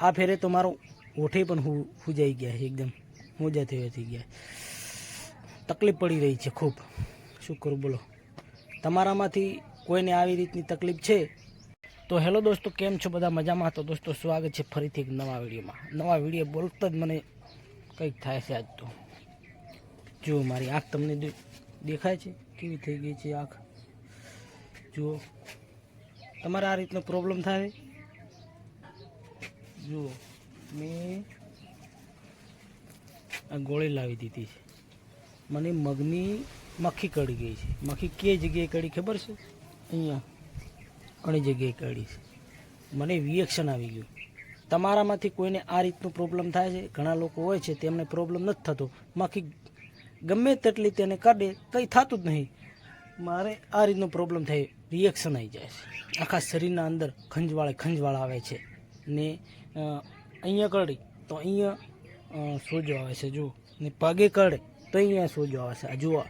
આ ફેરે તો મારો ઓઠે પણ હું હુજાઈ ગયા છે એકદમ. મોજા થઈ થઈ ગયા. તકલીફ પડી રહી છે ખૂબ. શું કરું બોલો. તમારામાંથી કોઈને આવી રીતની તકલીફ છે? તો હેલો દોસ્તો, કેમ છો બધા? મજામાં? તો દોસ્તો, સ્વાગત છે ફરીથી એક નવા વિડીયોમાં. નવા વીડિયો બોલતા જ મને કંઈક થાય છે આજ તો. જુઓ મારી આંખ તમને દેખાય છે? કેવી થઈ ગઈ છે આંખ? જુઓ. તમારે આ રીતનો પ્રોબ્લેમ થાય? જુઓ મેં આ ગોળી લાવી દીધી છે. મને મગની મખી કડી ગઈ છે. મખી કે જગ્યાએ કડી ખબર છે? અહીંયા ઘણી જગ્યાએ કડી છે. મને રિએક્શન આવી ગયું. તમારામાંથી કોઈને આ રીતનું પ્રોબ્લેમ થાય છે? ઘણા લોકો હોય છે, તેમને પ્રોબ્લેમ નથી થતો. મખી ગમે તેટલી તેને કાઢે, કંઈ થતું જ નહીં. મારે આ રીતનો પ્રોબ્લેમ થાય રિએક્શન આવી જાય છે. આખા શરીરના અંદર ખંજવાળે ખંજવાળ આવે છે. ને અહીંયા કરડી તો અહીંયા સોજો આવે છે, જુઓ. ને પગે કરડે તો અહીંયા સોજો આવે છે. જુઓ,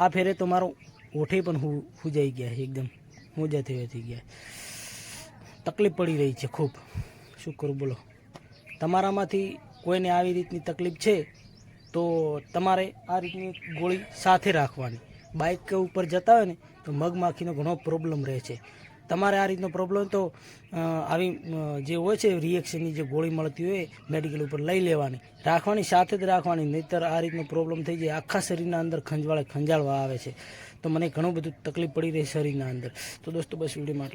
આ ફેરે તો મારો ઓઠે પણ હું, હુજાઈ ગયા છે એકદમ. મોજા થઈ થઈ ગયા. તકલીફ પડી રહી છે ખૂબ. શું કરું બોલો? તમારામાંથી કોઈને આવી રીતની તકલીફ છે, તો તમારે આ રીતની ગોળી સાથે રાખવાની. બાઇક ઉપર જતા હોય ને, તો મગમાખીનો ઘણો પ્રોબ્લેમ રહે છે. તમારે આ રીતનો પ્રોબ્લેમ તો આવી જે હોય છે રિએક્શનની જે ગોળી મળતી હોય મેડિકલ ઉપર લઈ લેવાની. રાખવાની, સાથે જ રાખવાની. નહીંતર આ રીતનો પ્રોબ્લેમ થઈ જાય. આખા શરીરના અંદર ખંજવાળે ખંજાળવા આવે છે. તો મને ઘણું બધું તકલીફ પડી રહી શરીરના અંદર. તો દોસ્તો, બસ વિડીયોમાં આટલું.